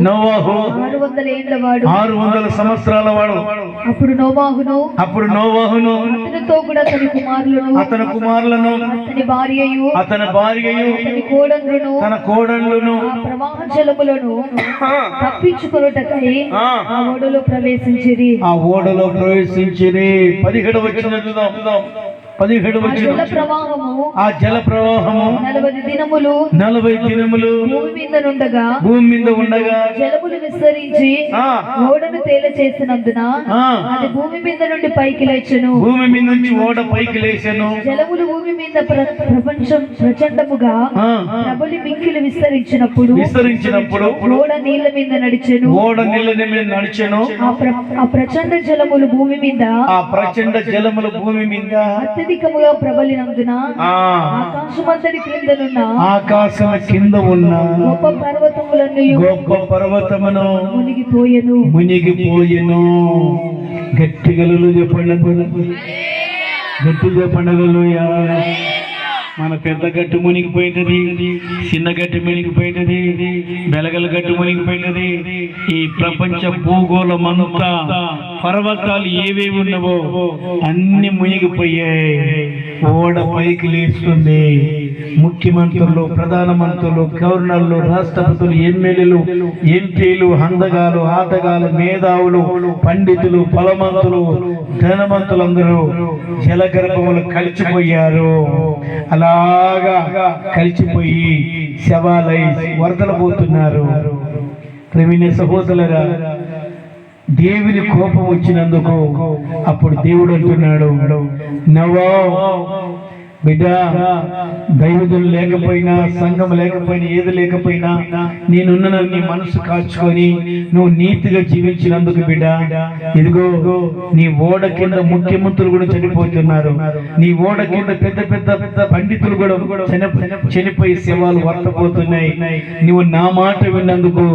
నోవాహు. ఆరు వందల ఏండ్ల వాడు. ఆరు వందల సంవత్సరాల వాడు. అప్పుడు నోవాహును. అప్పుడు నోవాహును. అతనితో కూడా అతని కుమారులను. అతని కుమారులను. అతని భార్యయు. అతని భార్యయు. అతని కోడండ్రును తన కోడళ్ళును ఆ ప్రవాహ జలములను తప్పించుకొనుటకై ఆ. ఓడలో ప్రవేశించిరి. ఆ ఓడలో ప్రవేశించిరి. పదిహేడు వచ్చిన చూద్దాం. పదిహేడు జల ప్రవాహము ఆ జల ప్రవాహము నలభై దినములు నలభై దినములు భూమి మీద నుండగా భూమి మీద ఉండగా జలములు విస్తరించి ఓడను తేల చేసినందున అది భూమి మీద నుండి పైకి లేచెను. భూమి మీద నుంచి ఓడ పైకి లేచాను. జలములు భూమి మీద ప్ర- ప్రపంచం ప్రచండముగా ప్రబలి మింకిలు విస్తరించినప్పుడు విస్తరించినప్పుడు ఓడ నీళ్ళ మీద నడిచెను. ఓడ నీళ్ళ మీద నడిచెను. ఆ ప్రచండ జలములు భూమి మీద ఆ ప్రచండ జలముల భూమి మీద అత్యధికముగా ప్రబలినందున ఆకాశమంతటి క్రిందనున్న ఆకాశం కింద ఉన్న గొప్ప పర్వతములను గొప్ప పర్వతమును మునిగిపోయెను. మునిగిపోయెను. గట్టిగలు చెప్పండి. గట్టి చెప్పండి. హల్లెలూయా. మన పెద్ద గట్టు మునిగిపోయినది చిన్న గట్టు మునిగిపోయినది బెలగల గట్టు మునిగిపోయినది. ఈ ప్రపంచ భూగోళం అంతా పర్వతాలు ఏవేవి ఉన్నవో అన్ని మునిగిపోయాయి. ఓడ పైకి లేస్తుంది. ముఖ్యమంత్రులు ప్రధానమంత్రులు గవర్నర్లు రాష్ట్రపతులు ఎమ్మెల్యేలు ఎంపీలు హందగాలు ఆటగాలు మేధావులు పండితులు పొలమంతులు ధనవంతులందరూ జలగర్భములు కలిసిపోయారు అలాగా కలిసిపోయి శవాలై వరదలు పోతున్నారు. క్రిమిని సహోదరులరా దేవుని కోపం వచ్చినందుకు అప్పుడు దేవుడు అంటున్నాడు నవో బిడ్డ దైవజులు లేకపోయినా సంఘం లేకపోయినా ఏది లేకపోయినా నేనున్న నీ మనసు కాచుకొని నువ్వు నీతిగా జీవించినందుకు బిడ్డ. ఇదిగో నీ ఓడ కింద ముఖ్యమంత్రులు కూడా చనిపోతున్నారు. నీ ఓడ కింద పెద్ద పెద్ద పెద్ద పండితులు కూడా చనిపోయి శవాలు వర్తపోతున్నాయి. నువ్వు నా మాట విన్నందుకు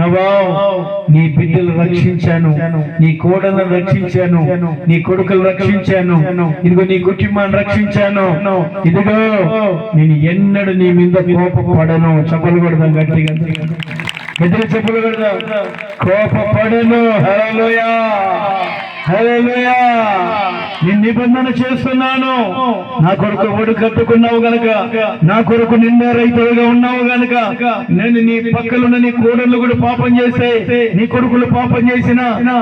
నవా నీ బిడ్డలు రక్షించాను. నీ కోడలను రక్షించాను. నీ కొడుకులు రక్షించాను. ఇదిగో నీ కుటుంబాన్ని రక్షించాను. ఇదిగో నేను ఎన్నడు నీ మీద కోపపడను. చెప్పలు కొడదాం గట్టిగా. ఎదురు చెప్పులు కొడదాం. కోపపడను. హలోయా నేను నిబంధన చేస్తున్నాను. నా కొరకు ఒడు కట్టుకున్నావు గనక నా కొరకు నిండా రైతులుగా ఉన్నావు గనక నేను నీ పక్కలున్న నీ కోడళ్ళు కూడా పాపం చేస్తే నీ కొడుకులు పాపం చేసిన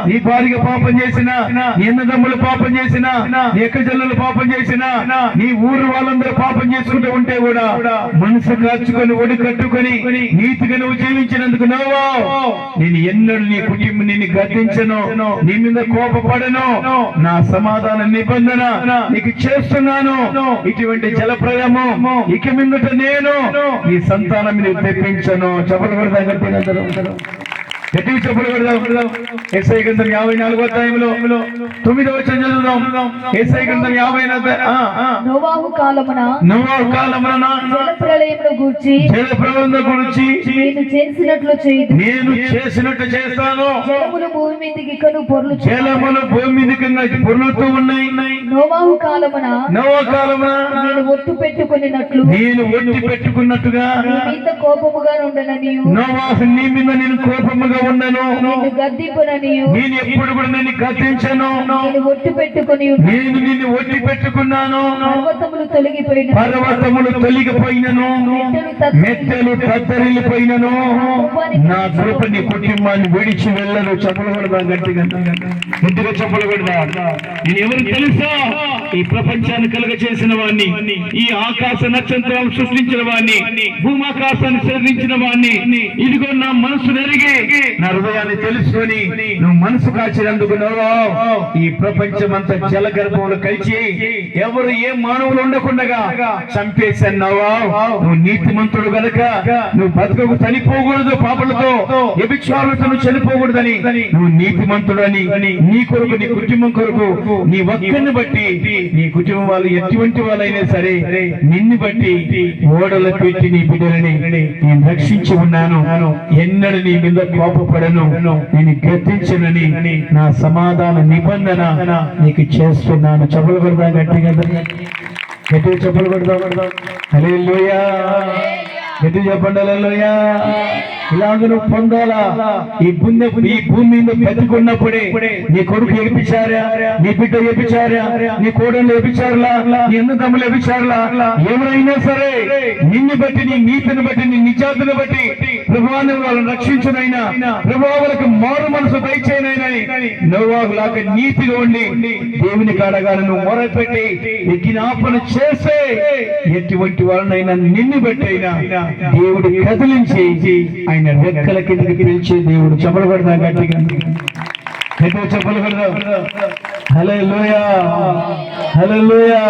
నీ భార్య పాపం చేసిన నీ అన్నదమ్ములు పాపం చేసిన నీ ఎక్కజల్లులు పాపం చేసిన నీ ఊరు వాళ్ళందరూ పాపం చేసుకుంటూ ఉంటే కూడా మనసు కాచుకొని ఒడి కట్టుకొని నీతిగా నువ్వు జీవించినందుకు నవ్వు. నేను ఎన్నడూ నీ కుటుంబం నిన్ను గర్తించను నీ మీద కోపపడను నా సమాధాన నిబంధన నీకు చేస్తున్నాను. ఇటువంటి జలప్రయము ఇక మిందుట నేను. నీ సంతానం తెప్పించను. చెప్పలు కొడదా గట్టిగా చెప్పులు కొడదాం. ఎస్ఐ గ్రంథం యాభై నాలుగో అధ్యాయంలో తొమ్మిదవ వచనం చదువుదాం ఎస్ఐ గ్రంథం యాభై నలభై ఆ, ఆ. నోవాహు కాలమున నోవా కాలమున జల ప్రళయమును గూర్చి జల ప్రబంధ గురించి నేను చేసినట్లు చేయదు నేను చేసినట్టు చేస్తాను. జలములు భూమి మీదకి కను పొర్లు జలములు భూమి మీద కింద పొర్లుతూ ఉన్నాయి. నోవాహు కాలమున నోవా కాలమున నేను ఒట్టు పెట్టుకున్నట్లు నేను ఒట్టి పెట్టుకున్నట్టుగా నీ మీద కోపముగా ఉండననియు నోవాహు నీ మీద నేను కోపముగా ఉన్నాను. నిన్ను గద్దింపుననియు. నేను ఎప్పుడు కూడా నేను గతించను నేను ఒట్టు పెట్టుకుని నేను నిన్ను ఒట్టి పెట్టుకున్నాను. పర్వతములు తొలగిపోయిన పర్వతములు తొలగిపోయినను. మెత్తలు తత్తరిల్లిపోయినను. నా కృప నీ కుటుంబాన్ని విడిచి వెళ్ళను. చెప్పలు కొడదా గట్టిగా. గట్టిగా చెప్పలు కొడదా. నేను ఎవరు తెలుసా? ఈ ప్రపంచాన్ని కలుగ చేసిన వాణ్ణి. ఈ ఆకాశ నక్షత్రాలు సృష్టించిన వాణ్ణి. భూమాకాశాన్ని సృష్టించిన వాణ్ణి. ఇదిగో నా మనసు నెరిగి నా హృదయాన్ని తెలుసుకొని నువ్వు మనసు కాచినందుకు నువ్వు ఈ ప్రపంచమంతా జల గర్భంలో కలిసి ఎవరు ఏ మానవులు ఉండకుండా చంపేసన్నావా నువ్వు నీతిమంతుడు గనక. నువ్వు బతుకకు చనిపోకూడదు పాపలతో. ఎభిక్షాలతో నువ్వు చనిపోకూడదని. నువ్వు నీతిమంతుడు అని నీ కొరకు నీ కుటుంబం కొరకు నీ ఒక్కరిని బట్టి నీ కుటుంబం వాళ్ళు ఎటువంటి వాళ్ళైనా సరే నిన్ను బట్టి ఓడలు పెట్టి నీ బిడ్డలని నేను రక్షించి ఉన్నాను. ఎన్నడూ నీ మీద బాగుపడను నేను గద్దించనని నా సమాధాన నిబంధన నీకు చేస్తున్నాను. చెప్పులు కొడదా గట్టిగా. గట్టి చెప్పులు కొడదా? కొడదాం హల్లెలూయా. ఎటు చెప్పండి? హల్లెలూయా. ఇలాగ నువ్వు పొందాలా. ఈ బుందె ఈ భూమి మీద బతికున్నప్పుడే నీ కొడుకు ఏపించారా నీ బిడ్డ ఏపించారా నీ కోడలు ఏపించారులా నీ ఎన్న తమ్ములు ఏపించారులా ఎవరైనా సరే నిన్ను బట్టి నీ నీతిని బట్టి నీ నిజాతిని బట్టి ప్రభావాన్ని వాళ్ళని రక్షించునైనా ప్రభావాలకు మారు మనసు దయచేయనైనా నోవాగులాగా నీతిగా ఉండి దేవుని కాడగాను నువ్వు మొరపెట్టి నీ జ్ఞాపన చేసే ఎటువంటి వాళ్ళనైనా నిన్ను పెట్టైనా దేవుడు కదిలించి ఆయన రెక్కల కిందకి పిలిచే దేవుడు చెప్పలు గట్టిగా. గట్టిగా చెప్పలు పెడదాం. హలో లోయా హలో లోయా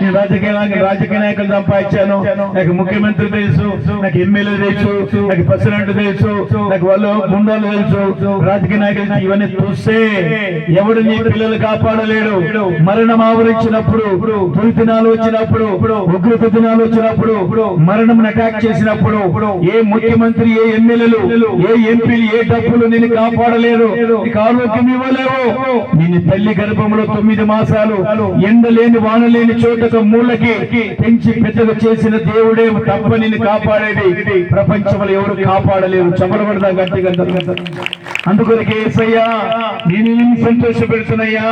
నేను రాజకీయ రాజకీయ నాయకులు సంపాదించాను. నాకు ముఖ్యమంత్రి తెలుసు నాకు ఎమ్మెల్యే తెలుసు నాకు ప్రెసిడెంట్ తెలుసు నాకు వాళ్ళు గుండాలు తెలుసు. రాజకీయ నాయకులు ఇవన్నీ చూస్తే ఎవడు నీ పిల్లలు కాపాడలేడు. మరణం ఆవరించినప్పుడు దుర్దినాలు వచ్చినప్పుడు ఉగ్రత దినాలు వచ్చినప్పుడు మరణం అటాక్ చేసినప్పుడు ఏ ముఖ్యమంత్రి ఏ ఎమ్మెల్యేలు ఏ ఎంపీలు ఏ డబ్బులు నేను కాపాడలేరు నీకు ఆరోగ్యం ఇవ్వలేవు నేను తల్లి గర్భంలో తొమ్మిది మాసాలు ఎండ లేని వాన లేని చోటకు మూలకి పెంచి పెద్దగా చేసిన దేవుడే తప్ప నిన్ను కాపాడేది ప్రపంచంలో ఎవరు కాపాడలేరు. చమలబడదా గట్టిగా అందుకొరకు ఏసయ్యా నేను నిన్ను సంతోష పెడుతున్నాయ్యా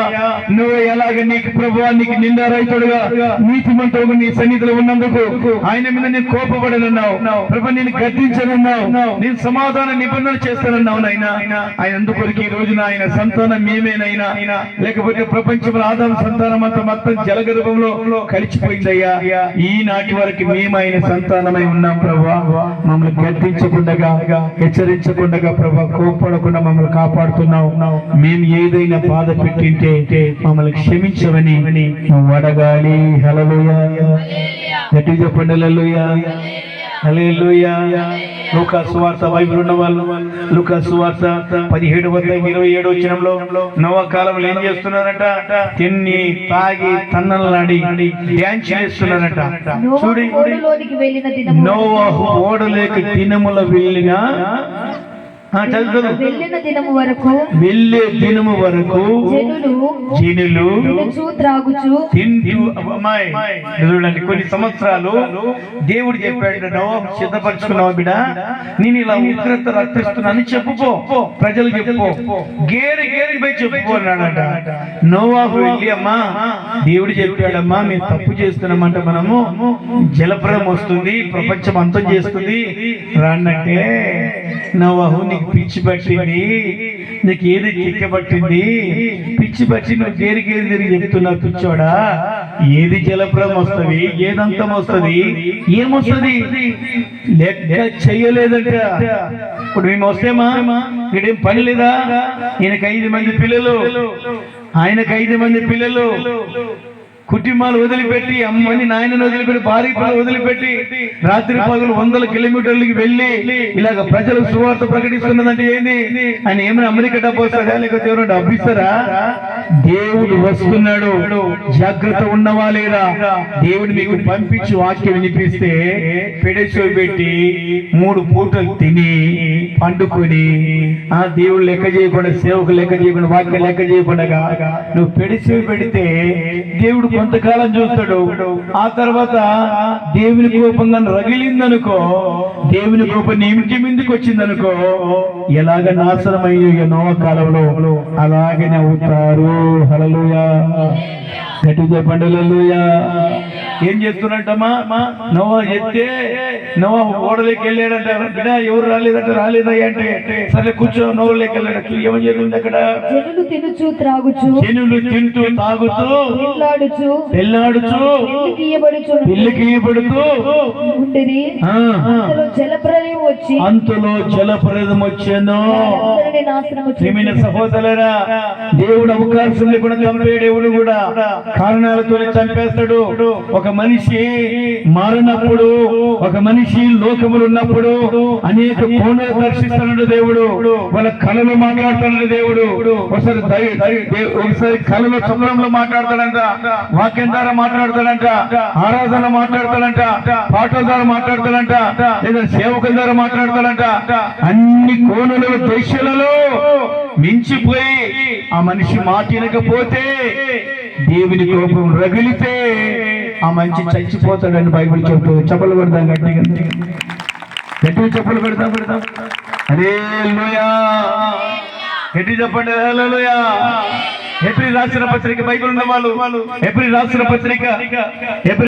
నువ్వు ఎలాగ నీకు ప్రభు నీకు నిండా రైతుడుగా నీతి మంత్రుడు నీ సన్నిధిలో ఉన్నందుకు ఆయన మీద నేను కోపపడనన్నావు. ప్రభు నేను గద్దించనున్నావు. నేను సమాధాన నిబంధన చేస్తానన్నావు నాయన. ఆయన అందుకొరకు ఈ రోజున ఆయన సంతానం మేమేనైనా లేకపోతే ప్రపంచంలో ఆదాం సంతానం అంతా మొత్తం జలగర్భంలో కలిసిపోయిందయ్యా. ఈనాటి వరకు మేము ఆయన సంతానమై ఉన్నాం ప్రభా. మమ్మల్ని గర్తించకుండా హెచ్చరించకుండా ప్రభా కోపడకుండా మమ్మల్ని కాపాడుతున్నావు. మేము ఏదైనా బాధ పెట్టింటే మమ్మల్ని క్షమించవని వడగాలి హలలుయా గట్టి చెప్పండి హల్లెలూయా. లూకా సువార్త బైబిల్ ఉన్న వాళ్ళు లూకా సువార్త పదిహేడు వద్ద ఇరవై ఏడు వచ్చినంలో నవ కాలంలో ఏం చేస్తున్నారట? తిన్ని తాగి తన్నలాడి డ్యాన్స్ చేస్తున్నారట నోవహు చూడి ఓడలోనికి వెళ్ళిన దినము నోవాహు ఓడలేక దినముల వెళ్ళిన వెళ్ళిన దినము వరకు వెళ్ళే దినము వరకు జనులు జనులు తినుచు త్రాగుచు తింటూ అమ్మాయి చూడండి కొన్ని సంవత్సరాలు దేవుడు చెప్పాడు సిద్ధపరచుకున్నావు బిడ. నేను ఇలా ఉగ్రత రక్తిస్తున్నాను చెప్పుకో ప్రజలు చెప్పుకో గేరి గేరి పోయి చెప్పుకో అన్నాడట. నోవాహు వెళ్ళి అమ్మా దేవుడు చెప్పాడమ్మా మేము తప్పు చేస్తున్నామంటే మనము. జలప్రదం వస్తుంది ప్రపంచం అంతం చేస్తుంది. రానంటే నోవాహు నీకు పిచ్చి పట్టింది. నీకు ఏది చిక్క పట్టింది? పిచ్చి పట్టి నువ్వు గేరి గేరి తిరిగి చెప్తున్నావు పిచ్చోడా? ఏది జలప్రదం వస్తుంది? ఏదంతం వస్తుంది? ఏమొస్తుంది? లెక్క చెయ్యలేదట. ఇప్పుడు మేము వస్తేమా? ఇక్కడేం పని లేదా? ఈయనకి ఐదు మంది పిల్లలు. ఆయనకు ఐదు మంది పిల్లలు. కుటుంబాలు వదిలిపెట్టి అమ్మని నాయనని వదిలిపెట్టి భార్య పిల్లలు వదిలిపెట్టి రాత్రి పగలు వందల కిలోమీటర్లకి వెళ్ళి ఇలాగ ప్రజలు సువార్త ప్రకటిస్తున్నదంటే ఏంది? ఆయన ఏమైనా అమెరికా డబ్బు వస్తారా లేకపోతే ఎవరైనా డబ్బు ఇస్తారా? దేవుడు వస్తున్నాడు. జాగ్రత్త ఉన్నవా లేదా? దేవుడు మీకు పంపించి వాక్యం వినిపిస్తే పెడచో పెట్టి మూడు పూటలు తిని పండుకొని ఆ దేవుడు లెక్క చేయకుండా సేవకు లెక్క చేయకుండా వాక్యం లెక్క చేయకుండా నువ్వు పెడిచి పెడితే దేవుడు కొంతకాలం చూస్తాడు. ఆ తర్వాత దేవుని కోపంగా రగిలిందనుకో దేవుని కోపం నీ ఇంటి మీదకి వచ్చిందనుకో ఎలాగ నాశనమయ్యే నోవ కాలంలో అలాగనే అవుతారు. హలలుయా గట్టి చెప్పండి ఏం చేస్తున్నట్టమ్మా నోవ ఎత్తే నోవ ఓడలోకి వెళ్ళాడంట. బిడ్డ ఎవరు రాలేదంట రాలేదయ్యా అంటే సరే కూర్చో నోవలోకి వెళ్ళాడు. ఏమని జరిగింది అక్కడ? జనులు తినుచు త్రాగుచు జనులు తింటూ తాగుతూ పెళ్ళాడుచు జలప్రలయం వచ్చి అంతలో జలప్రదం వచ్చాను. ప్రియమైన సహోదరులరా దేవుడు అవకాశం లేకుండా చంపేడు ఎవడు కూడా కారణాలతో చంపేస్తాడు. ఒక ఒక మనిషి మారినప్పుడు ఒక మనిషి లోకములు ఉన్నప్పుడు అనేక కోణాలు దర్శిస్తున్నాడు దేవుడు. వాళ్ళ కళలు మాట్లాడుతున్నాడు దేవుడు. ఒకసారి ఒకసారి కళలో చంద్రంలో మాట్లాడతాడంట వాక్యం ద్వారా మాట్లాడతాడంట ఆరాధన మాట్లాడతాడంట పాటల ద్వారా మాట్లాడతాడంట లేదా సేవకుల ద్వారా మాట్లాడతాడంట. అన్ని కోణుల దశలలో మించిపోయి ఆ మనిషి మాటినకపోతే దేవుని కోపం రగిలితే ఆ మంచి చచ్చిపోతాడని బైబిల్ చెబుతూ చెప్పలు పెడతాం గట్టి గట్టి చెప్పులు పెడతాం పెడతాం అదే గట్టి చెప్పండి హల్లెలూయా. ఏప్రిల్ రాసిన పత్రిక బైబిల్ ఉన్న వాళ్ళు ఏప్రిల్ రాసిన పత్రిక ఏప్రిల్